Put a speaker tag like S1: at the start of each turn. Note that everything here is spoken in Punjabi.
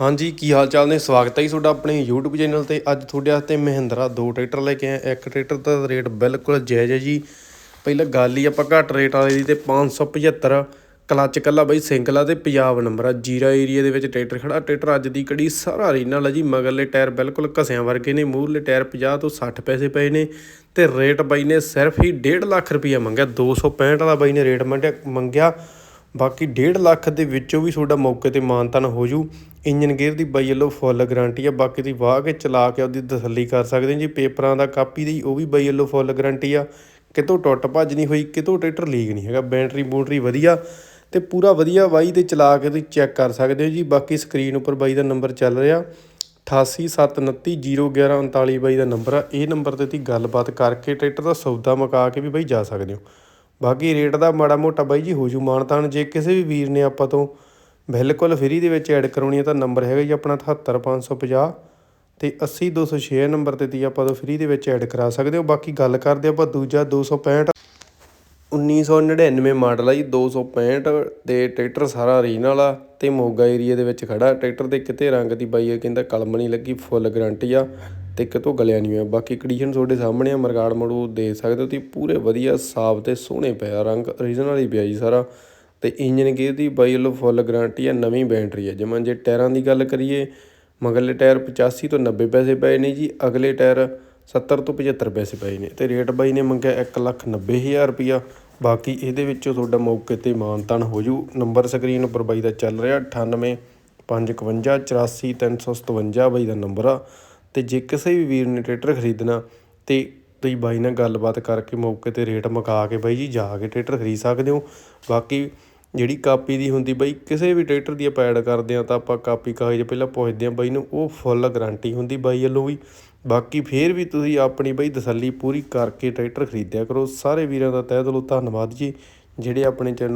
S1: ਹਾਂਜੀ, ਕੀ ਹਾਲ ਚਾਲ ਨੇ? ਸਵਾਗਤ ਹੈ ਜੀ ਤੁਹਾਡਾ ਆਪਣੇ YouTube ਚੈਨਲ ਤੇ। ਅੱਜ ਤੁਹਾਡੇ ਵਾਸਤੇ ਮਹਿੰਦਰਾ ਦੋ ਟਰੈਕਟਰ ਲੈ ਕੇ ਆਏ ਇੱਕ ਟਰੈਕਟਰ ਦਾ ਰੇਟ ਬਿਲਕੁਲ ਜਾਇਜ਼ ਹੈ ਜੀ। ਪਹਿਲਾਂ ਗੱਲ ਹੀ ਆਪਾਂ ਘੱਟ ਰੇਟ ਵਾਲੇ ਦੀ ਤੇ 575 ਕਲੱਚ ਕੱਲਾ ਬਈ ਸਿੰਗਲ ਆ ਤੇ ਪੰਜਾਬ ਨੰਬਰ ਆ। ਜੀਰਾ ਏਰੀਆ ਦੇ ਵਿੱਚ ਟਰੈਕਟਰ ਖੜਾ। ਟਰੈਕਟਰ ਅੱਜ ਦੀ ਕੜੀ ਸਾਰਾ ਰੀਨਲ ਆ ਜੀ, ਮਗਰਲੇ ਟਾਇਰ ਬਿਲਕੁਲ ਘਸਿਆਂ ਵਰਗੇ ਨੇ। ਮੂਹਰਲੇ ਟਾਇਰ 50 ਤੋਂ 60 ਪੈਸੇ ਪਏ ਨੇ ਤੇ ਰੇਟ ਬਾਈ ਨੇ ਸਿਰਫ ਹੀ 1.5 ਲੱਖ ਰੁਪਈਆ ਮੰਗਿਆ। 265 ਵਾਲਾ ਬਾਈ ਨੇ ਰੇਟ ਮੰਗਿਆ ਮੰਗਿਆ। ਬਾਕੀ 1.5 ਲੱਖ ਦੇ ਵਿੱਚੋਂ ਵੀ ਤੁਹਾਡਾ ਮੌਕੇ ਤੇ ਮਾਨਤਨ ਹੋ ਜੂ। ਇੰਜਨ ਗੇਅਰ ਦੀ ਬਾਈ ਵੱਲੋਂ ਫੁੱਲ ਗਾਰੰਟੀ ਆ। ਬਾਕੀ ਦੀ ਵਾਹ ਕੇ ਚਲਾ ਕੇ ਉਹਦੀ ਤਸੱਲੀ ਕਰ ਸਕਦੇ ਹੋ ਜੀ। ਪੇਪਰਾਂ ਦਾ ਕਾਪੀ ਦੀ ਉਹ ਵੀ ਬਾਈ ਵੱਲੋਂ ਫੁੱਲ ਗਾਰੰਟੀ ਆ। ਕਿਤੋਂ ਟੁੱਟ ਭੱਜ ਨਹੀਂ ਹੋਈ, ਕਿਤੋਂ ਟਰੈਕਟਰ ਲੀਕ ਨਹੀਂ ਹੈਗਾ। ਬੈਟਰੀ ਬੂਟਰੀ ਵਧੀਆ ਤੇ ਪੂਰਾ ਵਧੀਆ ਬਾਈ ਤੇ ਚਲਾ ਕੇ ਤੁਸੀਂ ਚੈੱਕ ਕਰ ਸਕਦੇ ਹੋ ਜੀ। ਬਾਕੀ ਸਕਰੀਨ ਉੱਪਰ ਬਾਈ ਦਾ ਨੰਬਰ ਚੱਲ ਰਿਹਾ। 8879301139 ਬਾਈ ਦਾ ਨੰਬਰ ਆ। ਇਹ ਨੰਬਰ ਤੇ ਤੁਸੀਂ ਗੱਲਬਾਤ ਕਰਕੇ ਟਰੈਕਟਰ ਦਾ ਸੌਦਾ ਮੁਕਾ ਕੇ ਵੀ ਬਾਈ ਜਾ ਸਕਦੇ ਹੋ। ਬਾਕੀ ਰੇਟ ਦਾ ਮਾੜਾ ਮੋਟਾ ਬਾਈ ਜੀ ਹੋ ਜੂ ਮਾਨਤਾਨ, ਜੇ ਕਿਸੇ ਵੀ ਵੀਰ ਨੇ ਆਪਾਂ ਤੋਂ ਬਿਲਕੁਲ ਫ੍ਰੀ ਦੇ ਵਿੱਚ ਐਡ ਕਰਾਉਣੀ ਹੈ ਤਾਂ ਨੰਬਰ ਹੈਗਾ ਜੀ ਆਪਣਾ 78550 ਤੇ 80206 ਨੰਬਰ ਤੇ ਤੀ ਆਪਾਂ ਤੋਂ ਫ੍ਰੀ ਦੇ ਵਿੱਚ ਐਡ ਕਰਾ ਸਕਦੇ ਹੋ। ਬਾਕੀ ਗੱਲ ਕਰਦੇ ਆਪਾਂ ਦੂਜਾ 265 1999 ਮਾਡਲ ਆ ਜੀ 265 ਤੇ ਟਰੈਕਟਰ ਸਾਰਾ ਰੀਜਨਲ ਆ ਤੇ ਮੋਗਾ ਏਰੀਆ ਦੇ ਵਿੱਚ ਖੜਾ। ਟਰੈਕਟਰ ਦੇ ਕਿਤੇ ਰੰਗ ਦੀ ਬਾਈ ਇਹ ਕਹਿੰਦਾ ਕਲਮ ਨਹੀਂ ਲੱਗੀ ਫੁੱਲ ਗਰੰਟੀ ਆ। ਤੇ ਕਿਤੋਂ ਗਲਿਆ ਨਹੀਂ ਹੋਇਆ। ਬਾਕੀ ਕੰਡੀਸ਼ਨ ਤੁਹਾਡੇ ਸਾਹਮਣੇ ਆ, ਮਰਗਾੜ ਮੜੂ ਦੇ ਸਕਦੇ ਹੋ। ਤੁਸੀਂ ਪੂਰੇ ਵਧੀਆ ਸਾਫ਼ ਤੇ ਸੋਹਣੇ ਪਿਆ, ਰੰਗ ਓਰੀਜਨਲ ਹੀ ਪਿਆ ਜੀ ਸਾਰਾ। ਤੇ ਇੰਜਨ ਗੇਅਰ ਦੀ ਬਾਈ ਵੱਲੋਂ ਫੁੱਲ ਗਾਰੰਟੀ ਆ, ਨਵੀਂ ਬੈਟਰੀ ਆ। ਜਿਵੇਂ ਜੇ ਟਾਇਰਾਂ ਦੀ ਗੱਲ ਕਰੀਏ ਮਗਲੇ ਟਾਇਰ 85 ਤੋਂ 90 ਪੈਸੇ ਪਏ ਨੇ ਜੀ, ਅਗਲੇ ਟਾਇਰ 70 ਤੋਂ 75 ਪੈਸੇ ਪਏ ਨੇ। ਤੇ ਰੇਟ ਬਾਈ ਨੇ ਮੰਗਿਆ 190000 ਰੁਪਿਆ ਬਾਕੀ ਇਹਦੇ ਵਿੱਚੋਂ ਤੁਹਾਡਾ ਮੌਕੇ ਤੇ ਮਾਨਤਨ ਹੋ ਜੂ। ਨੰਬਰ ਸਕਰੀਨ ਉੱਪਰ ਬਾਈ ਦਾ ਚੱਲ ਰਿਹਾ 98 551 84 357 ਬਾਈ ਦਾ ਨੰਬਰ ਆ। ਅਤੇ ਜੇ ਕਿਸੇ ਵੀ ਵੀਰ ਨੇ ਟਰੈਕਟਰ ਖਰੀਦਣਾ ਤਾਂ ਤੁਸੀਂ ਬਾਈ ਨਾਲ ਗੱਲਬਾਤ ਕਰਕੇ ਮੌਕੇ ਤੇ ਰੇਟ ਮੁਕਾ ਕੇ ਬਾਈ ਜੀ ਜਾ ਕੇ ਟਰੈਕਟਰ ਖਰੀਦ ਸਕਦੇ ਹੋ। ਬਾਕੀ ਜਿਹੜੀ ਕਾਪੀ ਦੀ ਹੁੰਦੀ ਬਾਈ, ਕਿਸੇ ਵੀ ਟਰੈਕਟਰ ਦੀ ਆਪਾਂ ਐਡ ਕਰਦੇ ਹਾਂ ਤਾਂ ਆਪਾਂ ਕਾਪੀ ਕਾਗਜ਼ ਪਹਿਲਾਂ ਪੁੱਛਦੇ ਹਾਂ ਬਾਈ ਨੂੰ, ਉਹ ਫੁੱਲ ਗਰੰਟੀ ਹੁੰਦੀ ਬਾਈ ਵੱਲੋਂ ਵੀ। ਬਾਕੀ ਫੇਰ ਵੀ ਤੁਸੀਂ ਆਪਣੀ ਬਾਈ ਤਸੱਲੀ ਪੂਰੀ ਕਰਕੇ ਟਰੈਕਟਰ ਖਰੀਦਿਆ ਕਰੋ। ਸਾਰੇ ਵੀਰਾਂ ਦਾ ਤਹਿ ਦਿਲੋਂ ਧੰਨਵਾਦ ਜੀ, ਜਿਹੜੇ ਆਪਣੇ ਚੈਨਲ